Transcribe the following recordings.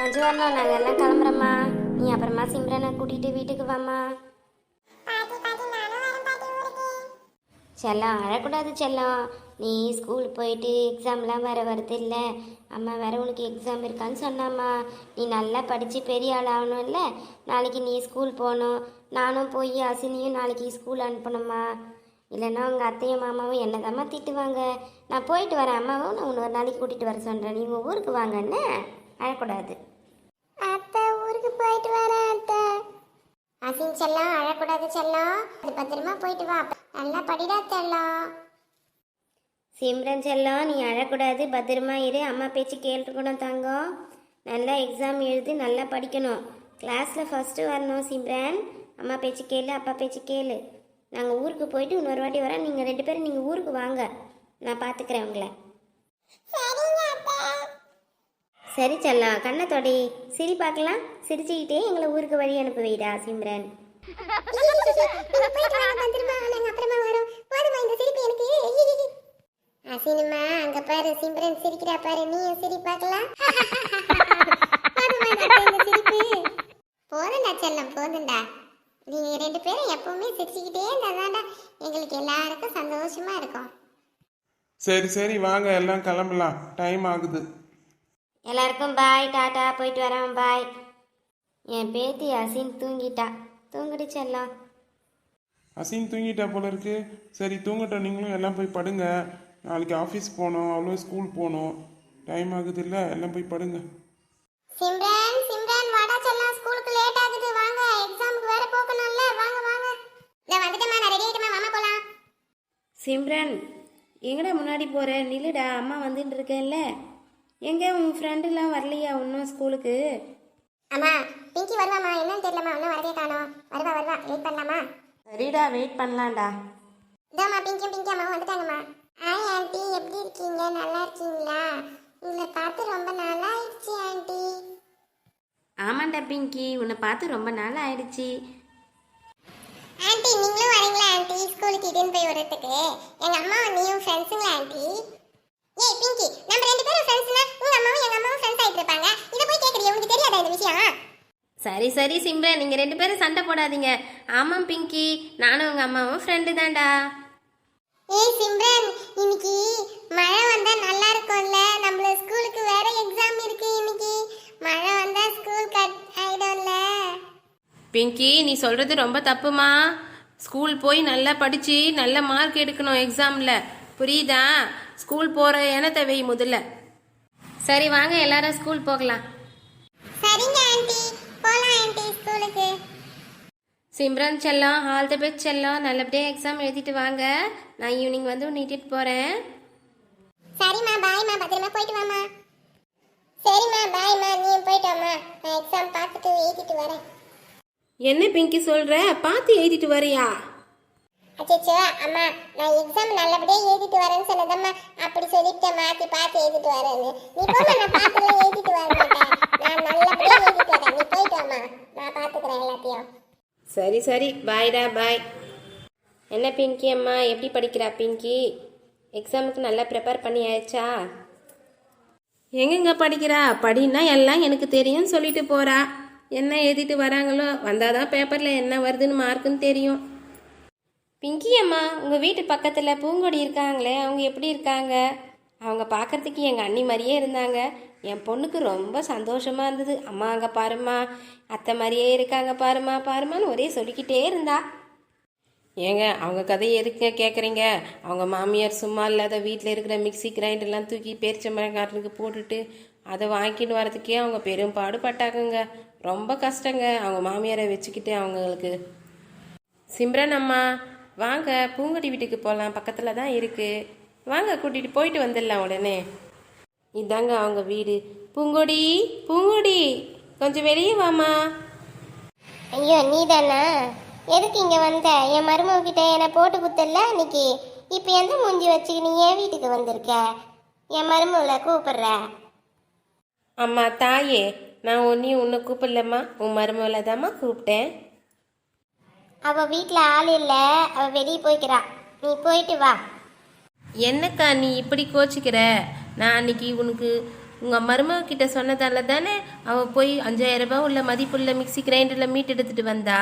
வரணும் நாங்கள் எல்லாம் கிளம்புறோம்மா. நீ அப்புறமா சிம்ரனை கூட்டிகிட்டு வீட்டுக்கு வாம்மா. செல்லம் அழக்கூடாது செல்லம். நீ ஸ்கூல் போயிட்டு எக்ஸாம்லாம் வேறு வருது இல்லை. அம்மா வேற உனக்கு எக்ஸாம் இருக்கான்னு சொன்னாம்மா. நீ நல்லா படித்து பெரிய ஆள் ஆகணும்ல நாளைக்கு நீ ஸ்கூல் போகணும். நானும் போய் அசினியும் நாளைக்கு ஸ்கூல் அனுப்பணும்மா. இல்லைன்னா உங்கள் அத்தையும் மாமாவும் என்னதாம்மா திட்டுவாங்க? நான் போயிட்டு வரேன். அம்மாவும் நான் உன்னை ஒரு நாளைக்கு கூட்டிகிட்டு வர சொல்கிறேன் நீ உங்கள் ஊருக்கு வாங்க என்ன? அழக்கூடாது போயிட்டு வரேன் அத்தை. அசின் செல்லம் அழக்கூடாது செல்லம் அது பத்திரமா போயிட்டு வா. நல்லா படிடா செல்லம் சிம்ரன் செல்லம் நீ அழக்கூடாது. பத்திரமா இரு. அம்மா பேச்சு கேட்டுக்கணும் தங்கம் நல்லா எக்ஸாம் எழுதி நல்லா படிக்கணும். கிளாஸில் ஃபஸ்ட்டு வரணும் சிம்ரன். அம்மா பேச்சு கேளு அப்பா பேச்சு கேளு. நாங்கள் ஊருக்கு போயிட்டு இன்னொரு வாட்டி வரேன் நீங்கள் ரெண்டு பேரும் நீங்கள் ஊருக்கு வாங்க. நான் பார்த்துக்கிறேன் உங்களை. சரி செல்லம் கண்ணை தொடி. சிரி பார்க்கலாம். சிரிச்சுக்கிட்டே எங்களை ஊருக்கு வழி அனுப்பி வைடா சிம்ரன். அசினுமா அங்க பாரு சிம்ரன் சிரிக்கிறா பாரு. நீயும் சிரி பார்க்கலாம். போதுண்டா செல்லம் போதுண்டா நீங்க ரெண்டு பேரும் எப்பவுமே சிரிச்சுக்கிட்டே இருந்தாதான்டா எங்களுக்கு எல்லாருக்கும் சந்தோஷமா இருக்கும். சரி சரி வாங்க எல்லாம் கிளம்பலாம். டைம் ஆகுது. எல்லாருக்கும் பாய் டாடா போயிட்டு வரேன் பாய். என் பேத்தி அசின் தூங்கிட்டா. தூங்கிட்டு செல்லம். அசீன் தூங்கிட்டா போல இருக்கு. சரி தூங்கட்டும். நீங்களும் எல்லாம் போய் படுங்க. நாளைக்கு ஆஃபீஸ் போகணும். அவ்வளோ ஸ்கூல் போகணும். டைம் ஆகுது இல்லை எல்லாம் போய் படுங்க. சிம்ரன் சிம்ரன் வாடா செல்லம். ஸ்கூலுக்கு லேட் ஆகுது. வாங்க. எக்ஸாமுக்கு வேற போகணும்ல. வாங்க வாங்க. நான் வந்துட்டேமா நான் ரெடி ஆயிட்டேமா மாமா போலாம். சிம்ரன் எங்கடா முன்னாடி போகிற நில்லுடா. அம்மா வந்துட்டு இருக்கேன்ல. எங்க உன் ஃப்ரெண்டுலாம் வரலையா இன்னும் ஸ்கூலுக்கு அம்மா பிங்கி வருவாமா என்னன்னு தெரியலம்மா. இன்னும் வரவே காணோம். வருவா வருவா. வெயிட் பண்ணலாமா? சரிடா வெயிட் பண்ணலாம்டா. இதாம்மா பிங்கியும் பிங்கி அம்மாவும் வந்துட்டாங்கம்மா. ஹாய் ஆண்டி எப்படி இருக்கீங்க? நல்லா இருக்கீங்களா? உங்களை பார்த்து ரொம்ப நாளா ஆயிடுச்சு ஆண்டி ஆமாண்டா பிங்கி. உன்னை பார்த்து ரொம்ப நாள் ஆயிடுச்சு ஆண்டி நீங்களும் வரீங்களா ஆண்டி ஸ்கூலுக்கு இட்டுன்னு போய் விடுறதுக்கு. எங்க அம்மாவும் நீயும் ஃப்ரெண்ட்ஸுங்களா ஆண்டி ஏய் பிங்கி நம்ம ரெண்டு பேரும் ஃப்ரெண்ட்ஸ்னா உங்க அம்மாவும் எங்க அம்மாவும் ஃப்ரெண்ட்ஸ் ஆயிட்டு இருப்பாங்க இத போய் கேக்குறியா? உனக்கு தெரியாதா இந்த விஷயம்? சரி சரி சிம்ரன் நீங்கள் ரெண்டு பேரும் சண்டை போடாதீங்க. ஆமாம் பிங்கி. நானும் உங்கள் அம்மாவும் ஃப்ரெண்டு தான்டா. ஏய் சிம்ரன் இன்னைக்கு மழை வந்தா நல்லா இருக்கும்ல. நம்மள ஸ்கூலுக்கு வேற எக்ஸாம் இருக்கு இன்னைக்கு. மழை வந்தா ஸ்கூல் கட் ஆயிடும்ல. பிங்கி நீ சொல்கிறது ரொம்ப தப்புமா? ஸ்கூல் போய் நல்லா படித்து நல்ல மார்க் எடுக்கணும் எக்ஸாமில் புரியுதா? ஸ்கூல் போகிற எண்ணத்தை வை முதல்ல? சரி வாங்க எல்லாரும் ஸ்கூல் போகலாம். சரிங்க ஆண்டி. போலாம் ஆண்டி ஸ்கூலுக்கு. சிம்ரன் செல்லம் ஆல் தி பெஸ்ட் செல்லம் நல்லபடியாக எக்ஸாம் எழுதிட்டு வாங்க. நான் ஈவினிங் வந்து உன்னை இட்டுட்டு போகிறேன் சரிம்மா பாய்மா பத்திரமா போயிட்டு வாமா சரிம்மா பாய்மா நீ போயிட்டு வாமா நான் எக்ஸாம் பார்த்துட்டு எழுதிட்டு வரேன். என்ன பிங்கி சொல்கிற பார்த்து எழுதிட்டு வரியா? அச்சோ அம்மா நான் எக்ஸாம் நல்லபடியா எழுதிட்டு வரேன்னு சொன்னதம்மா. அப்படி சொல்லிட்டு மாத்தி பார்த்து எழுதிட்டு வரேன்னு. நீ போமா நான் பார்த்துலாம் எழுதிட்டு வர மாட்டேன். நான் நல்லபடியா எழுதிட்டு வரேன். நீ போயிட்டு வாமா நான் பார்த்துக்கிறேன் எல்லாத்தையும். சரி சரி. பாய்டா பாய் என்ன பிங்கி அம்மா? எப்படி படிக்கிறா பிங்கி? எக்ஸாமுக்கு நல்லா ப்ரிப்பேர் பண்ணி ஆயிடுச்சா எங்கெங்க படிக்கிறா? படின்னா எல்லாம் எனக்கு தெரியும்னு சொல்லிட்டு போறா. என்ன எழுதிட்டு வராங்களோ வந்தாதான் பேப்பரில் என்ன வருதுன்னு மார்க்குன்னு தெரியும். பிங்கி அம்மா உங்கள் வீட்டு பக்கத்தில் பூங்கொடி இருக்காங்களே அவங்க எப்படி இருக்காங்க? அவங்க பார்க்குறதுக்கு எங்கள் அண்ணி மாதிரியே இருந்தாங்க. என் பொண்ணுக்கு ரொம்ப சந்தோஷமாக இருந்தது. அம்மா அங்கே பாரும்மா. அத்தை மாதிரியே இருக்காங்க பாரும்மா பாரும்மான்னு ஒரே சொல்லிக்கிட்டே இருந்தா. ஏங்க அவங்க கதையை எதுக்கு கேட்குறீங்க அவங்க மாமியார் சும்மா இல்லாத வீட்டில் இருக்கிற மிக்ஸி கிரைண்டர்லாம் தூக்கி பேரிச்சம்பழக்காரனுக்கு போட்டுட்டு அதை வாங்கிட்டு வரதுக்கே அவங்க பெரும் பாடுபட்டாக்குங்க ரொம்ப கஷ்டங்க. அவங்க மாமியாரை வச்சுக்கிட்டு அவங்களுக்கு. சிம்ரன் அம்மா வாங்க பூங்கொடி வீட்டுக்கு போகலாம் பக்கத்தில் தான் இருக்குது வாங்க கூட்டிகிட்டு போயிட்டு வந்துடலாம் உடனே. இதாங்க அவங்க வீடு. பூங்கொடி பூங்கொடி கொஞ்சம் வெளியே வாமா ஐயோ நீ தானா எதுக்கு இங்க வந்த? என் மருமக கிட்ட என்ன போட்டு குத்தல அன்னைக்கு இப்போ எந்த மூஞ்சி வச்சு நீ என் வீட்டுக்கு வந்திருக்க? என் மருமகளை கூப்பிடுற? அம்மா தாயே நான் ஒன்றையும் உன்னை கூப்பிடலம்மா. உன் மருமகளை தாம்மா கூப்பிட்டேன். அவ வீட்ல ஆள் இல்ல. அவ வெளியே போய்க்கிறா. நீ போயிட்டு வா. என்னக்கா நீ இப்படி கோச்சிக்கிற? நான் அன்னைக்கு உனக்கு உங்கள் மருமக கிட்ட சொன்னதால தானே அவள் போய் அஞ்சாயிரம் ரூபாய் உள்ள மதிப்புள்ள மிக்ஸி கிரைண்டரில் மீட் எடுத்துட்டு வந்தா?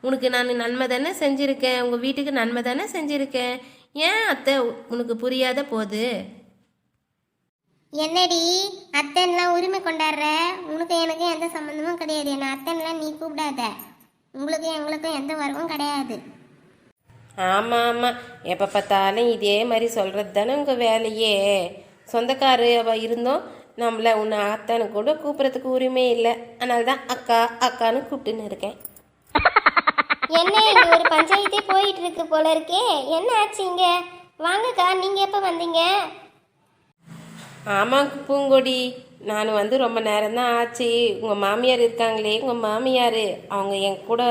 உனக்கு நான் நன்மை தானே செஞ்சுருக்கேன். உங்கள் வீட்டுக்கு நன்மை தானே செஞ்சுருக்கேன். ஏன் அத்தை உனக்கு புரியாத போகுது என்னடி? அத்தன்லாம் உரிமை கொண்டாடுற? உனக்கு எனக்கு எந்த சம்மந்தமும் கிடையாது. என்ன அத்தன்லாம் நீ கூப்பிடாத. உங்களுக்கும் எங்களுக்கும் எந்த உறவும் கிடையாது. ஆமாம் ஆமாம் எப்போ பார்த்தாலும் இதே மாதிரி சொல்கிறது தானே உங்கள் வேலையே. சொந்தக்காரு அவ இருந்தோம். நம்மள உன்னை அத்தானு கூட கூப்பிட்றதுக்கு உரிமை இல்லை. அதனால தான் அக்கா அக்கான்னு கூப்பிட்டுன்னு இருக்கேன். என்ன இங்க ஒரு பஞ்சாயத்தே போயிட்டு இருக்கு போல இருக்கே. என்ன ஆச்சு இங்க? வாங்கக்கா நீங்க எப்ப வந்தீங்க? ஆமாம் பூங்கொடி. நான் வந்து ரொம்ப நேரம் தான் ஆச்சு. உங்கள் மாமியார் இருக்காங்களே உங்கள் மாமியார். அவங்க என் கூட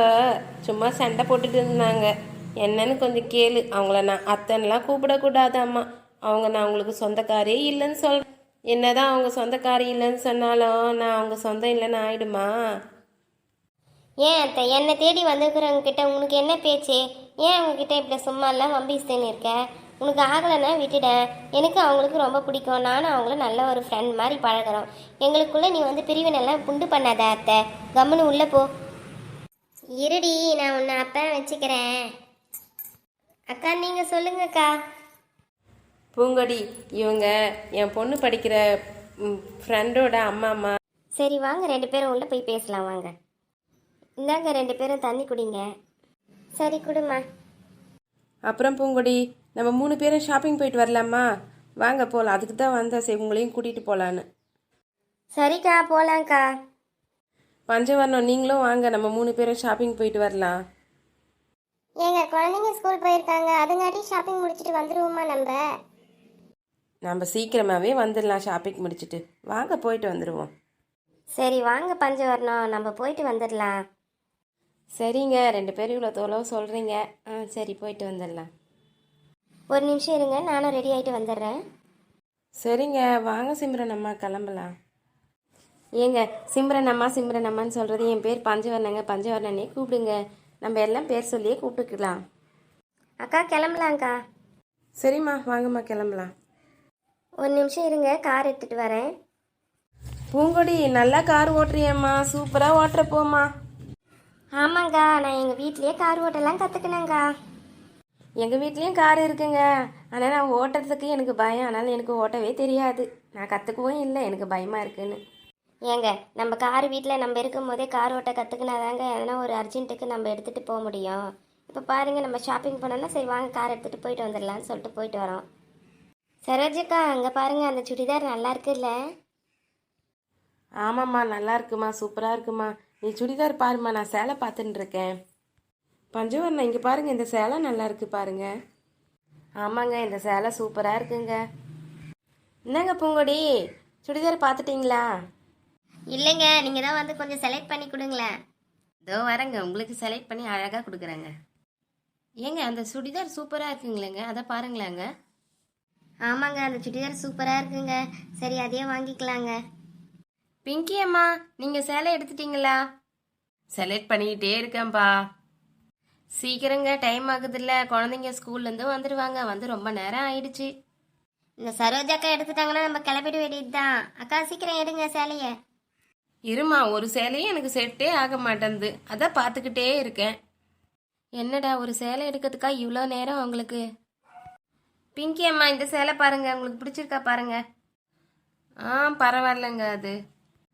சும்மா சண்டை போட்டுட்டு இருந்தாங்க. என்னன்னு கொஞ்சம் கேளு. அவங்கள நான் அத்தன்லாம் கூப்பிடக்கூடாதாம்மா. அவங்க நான் உங்களுக்கு சொந்தக்காரே இல்லைன்னு சொல் என்னதான் அவங்க சொந்தக்காரி இல்லைன்னு சொன்னாலும் நான் அவங்க சொந்தம் இல்லைன்னு ஆயிடுமா? ஏன் அத்தை? என்னை தேடி வந்திருக்கிறவங்க கிட்ட உனக்கு என்ன பேச்சு? ஏன் அவங்க கிட்ட இப்படி சும்மா எல்லாம் வம்பிஸ்தேன்னு இருக்க? உனக்கு ஆகலைன்னா விட்டுடேன் எனக்கு அவங்களுக்கு ரொம்ப பிடிக்கும். நானும் அவங்களும் நல்ல ஒரு ஃப்ரெண்ட் மாதிரி பழகுறோம். எங்களுக்குள்ள நீ வந்து பிரிவினெல்லாம் புண்டு பண்ணாத அத்தை. கம்முன்னு உள்ள போ. இருடி நான் உன்னை அப்பன் வச்சுக்கிறேன் அக்கா நீங்க சொல்லுங்கக்கா. பூங்கொடி இவங்க என் பொண்ணு படிக்கிற ஃப்ரெண்டோட அம்மா அம்மா. சரி வாங்க. ரெண்டு பேரும் உள்ள போய் பேசலாம் வாங்க. இந்தாங்க ரெண்டு பேரும் தண்ணி குடிங்க. சரி குடுமா அப்புறம் பூங்கொடி நம்ம மூணு பேரும் ஷாப்பிங் போயிட்டு வரலாமா? வாங்க போகலாம் அதுக்கு தான் வந்தேன். சரி உங்களையும் கூட்டிகிட்டு போகலான்னு சரிக்கா போலாம்க்கா. பஞ்சவர்ணம் நீங்களும் வாங்க. நம்ம மூணு பேரும் ஷாப்பிங் போயிட்டு வரலாம். ஏங்க குழந்தைங்க ஸ்கூல் போயிருக்காங்க. அதுங்காட்டி ஷாப்பிங் முடிச்சிட்டு வந்துருவோமா நம்ம? நம்ம சீக்கிரமாகவே வந்துடலாம் ஷாப்பிங் முடிச்சிட்டு. வாங்க போயிட்டு வந்துடுவோம் சரி வாங்க பஞ்சவர்ணம். நம்ம போயிட்டு வந்துடலாம். சரிங்க. ரெண்டு பேரும் இவ்வளோ தொலைவு சொல்கிறீங்க ஆ சரி போயிட்டு வந்துடலாம். ஒரு நிமிஷம் இருங்க நானும் ரெடி ஆகிட்டு வந்துடுறேன். சரிங்க வாங்க சிம்ரன் அம்மா கிளம்பலாம். ஏங்க சிம்ரன் அம்மா சிம்ரன் அம்மான்னு சொல்கிறது என் பேர் பஞ்சவர்ணங்க பஞ்சவர்ணனே கூப்பிடுங்க. நம்ம எல்லாம் பேர் சொல்லியே கூப்பிட்டுக்கலாம். அக்கா கிளம்பலாங்க்கா சரிம்மா வாங்கம்மா கிளம்பலாம். ஒரு நிமிஷம் இருங்க கார் எடுத்துட்டு வரேன். பூங்கொடி நல்லா கார் ஓட்டுறியம்மா. சூப்பராக ஓட்டுற போம்மா. ஆமாங்க்கா நான் எங்கள் வீட்லயே கார் ஓட்டெல்லாம் கற்றுக்கினேங்க்கா எங்கள் வீட்லேயும் கார் இருக்குங்க. ஆனால் நான் ஓட்டுறதுக்கு எனக்கு பயம். அதனால் எனக்கு ஓட்டவே தெரியாது. நான் கற்றுக்கவும் இல்லை. எனக்கு பயமாக இருக்குன்னு. ஏங்க நம்ம கார் வீட்டில் நம்ம இருக்கும் போதே கார் ஓட்ட கற்றுக்கினாதாங்க எதனா ஒரு அர்ஜென்ட்டுக்கு நம்ம எடுத்துகிட்டு போக முடியும். இப்போ பாருங்கள் நம்ம ஷாப்பிங் போனோம்னா சரி வாங்க கார் எடுத்துகிட்டு போயிட்டு வந்துடலாம்னு சொல்லிட்டு போயிட்டு வரோம். சரோஜக்கா அங்கே பாருங்கள் அந்த சுடிதார் நல்லா இருக்குல்ல? ஆமாம்மா நல்லா இருக்குமா? சூப்பராக இருக்குமா? நீ சுடிதார் பாரும்மா நான் சேலை பார்த்துட்டு இருக்கேன். பஞ்சவர்ணம் இங்கே பாருங்க இந்த சேலை நல்லா இருக்கு பாருங்க. ஆமாங்க இந்த சேலை சூப்பராக இருக்குங்க. என்னங்க பூங்கொடி? சுடிதார் பார்த்துட்டிங்களா இல்லைங்க நீங்கள் தான் வந்து கொஞ்சம் செலக்ட் பண்ணி கொடுங்களேன். இதோ வரேங்க உங்களுக்கு செலக்ட் பண்ணி அழகாக கொடுக்குறேங்க. ஏங்க அந்த சுடிதார் சூப்பராக இருக்குங்களேங்க அதை பாருங்களேங்க. ஆமாங்க அந்த சுடிதார் சூப்பராக இருக்குங்க. சரி அதையே வாங்கிக்கலாங்க. பிங்கி அம்மா நீங்கள் சேலை எடுத்துட்டீங்களா? செலக்ட் பண்ணிக்கிட்டே இருக்கேன்ப்பா. சீக்கிரங்க டைம் ஆகுதுல்ல. குழந்தைங்க ஸ்கூல்லேருந்து வந்துடுவாங்க வந்து ரொம்ப நேரம் ஆயிடுச்சு. இந்த சரோஜாக்கா எடுத்துட்டாங்கன்னா நம்ம கிளம்பிட வேண்டியது தான் அக்கா சீக்கிரம் எடுங்க சேலையை. இருமா ஒரு சேலையும் எனக்கு செட்டே ஆக மாட்டேங்குது அதான் பார்த்துக்கிட்டே இருக்கேன். என்னடா ஒரு சேலை எடுக்கிறதுக்கா இவ்வளோ நேரம் உங்களுக்கு? பிங்கி அம்மா இந்த சேலை பாருங்க. உங்களுக்கு பிடிச்சிருக்கா பாருங்க. ஆ பரவாயில்லைங்க அது.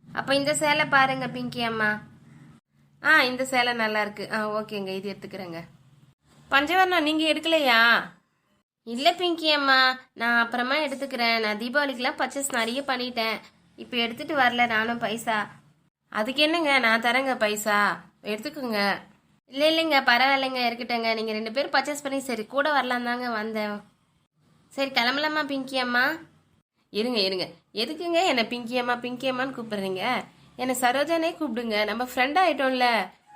அப்போ இந்த சேலை பாருங்க பிங்கி அம்மா. ஆ இந்த சேலை நல்லா இருக்கு. ஆ ஓகேங்க இது எடுத்துக்கிறேங்க. பஞ்சவர்ணம் நீங்கள் எடுக்கலையா? இல்லை பிங்கி அம்மா. நான் அப்புறமா எடுத்துக்கிறேன். நான் தீபாவளிக்கெலாம் பர்ச்சேஸ் நிறைய பண்ணிட்டேன். இப்போ எடுத்துட்டு வரல நானும் பைசா. அதுக்கு என்னங்க? நான் தரேங்க பைசா. எடுத்துக்கோங்க. இல்லை இல்லைங்க பரவாயில்லைங்க இருக்கட்டுங்க நீங்கள் ரெண்டு பேரும் பர்ச்சேஸ் பண்ணி சரி கூட வரலாம் தாங்க வந்தேன். சரி கிளம்பலாமா பிங்கி அம்மா? இருங்க இருங்க. எதுக்குங்க என்னை பிங்கி அம்மா பிங்கி அம்மான்னு கூப்பிடுறீங்க? என்னை சரோஜானே கூப்பிடுங்க. நம்ம ஃப்ரெண்ட் ஆயிட்டோம்ல.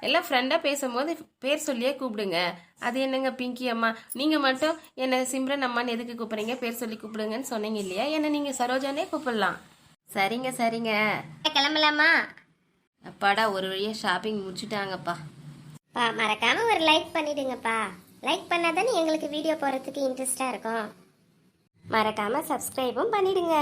எல்லாம் ஃப்ரெண்டாக பேசும்போது பேர் சொல்லியே கூப்பிடுங்க. அது என்னங்க பிங்கி அம்மா? நீங்கள் மட்டும் என்னை சிம்ரன் அம்மான்னு எதுக்கு கூப்பிடுறீங்க? பேர் சொல்லி கூப்பிடுங்கன்னு சொன்னீங்க இல்லையா? என்னை நீங்கள் சரோஜானே கூப்பிடலாம். சரிங்க சரிங்க. கிளம்பலாமா? அப்பாடா ஒரு வழியாக ஷாப்பிங் முடிச்சுட்டாங்கப்பா. பா மறக்காம ஒரு லைக் பண்ணிடுங்கப்பா. லைக் பண்ணாதானே எங்களுக்கு வீடியோ போறதுக்கு இன்ட்ரெஸ்டா இருக்கும். மறக்காம சப்ஸ்கிரைபும் பண்ணிடுங்க.